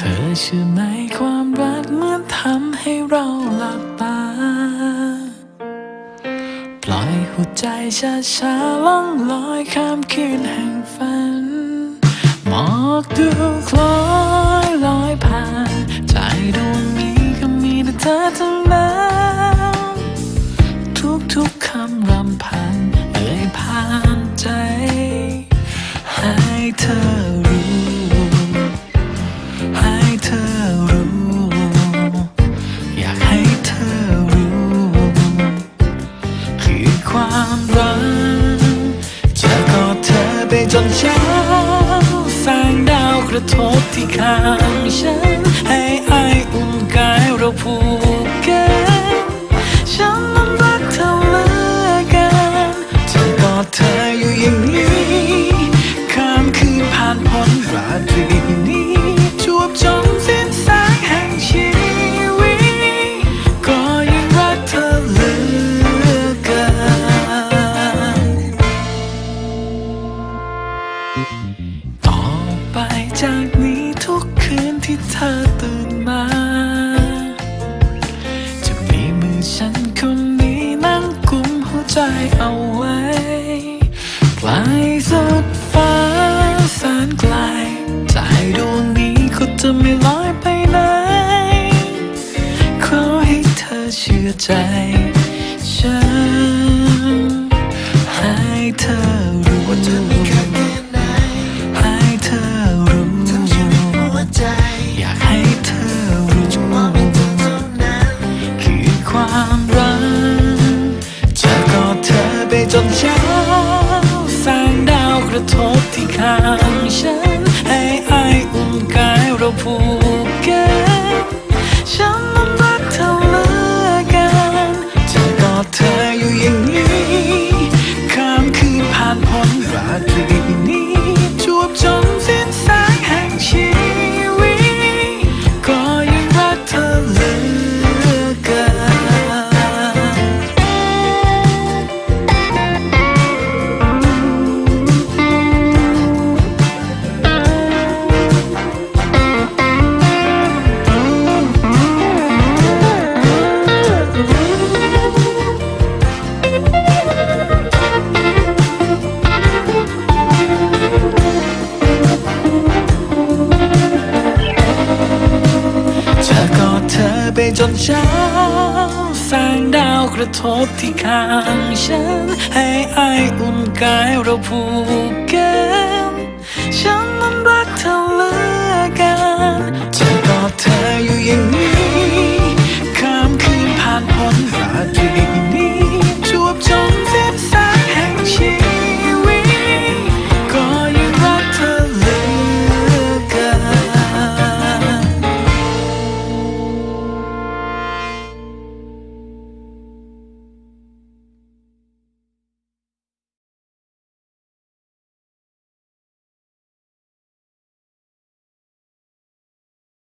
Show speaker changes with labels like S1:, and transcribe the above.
S1: เธอเชื่อไหมความรักเหมื่อนทำให้เราหลับตา ปล่อยหัวใจช้าช้าๆล่องลอยข้ามคืนแห่งฝัน หมอกดูคล้อยลอยผ่าน ใจดวงนี้ก็มีแต่เธอทั้งนั้นทุกๆคำรำพันเอ่ยผ่านใจ ให้เธอ เช้าแสงดาวกระทบที่ข้างฉัน ให้ไออุ่นกายเราผูก ที่เธอตื่นมา จะมีมือฉันคนนี้นั่งกุมหัวใจเอาไว้ไกลสุดฟ้าแสนไกลใจดวงนี้ก็จะไม่ลอยไปไหนขอให้เธอเชื่อใจฉัน ดาวก ไปจนเช้าแสงดาวกระทบที่ข้างฉัน ให้ไออุ่นกายเราผูกกันฉัน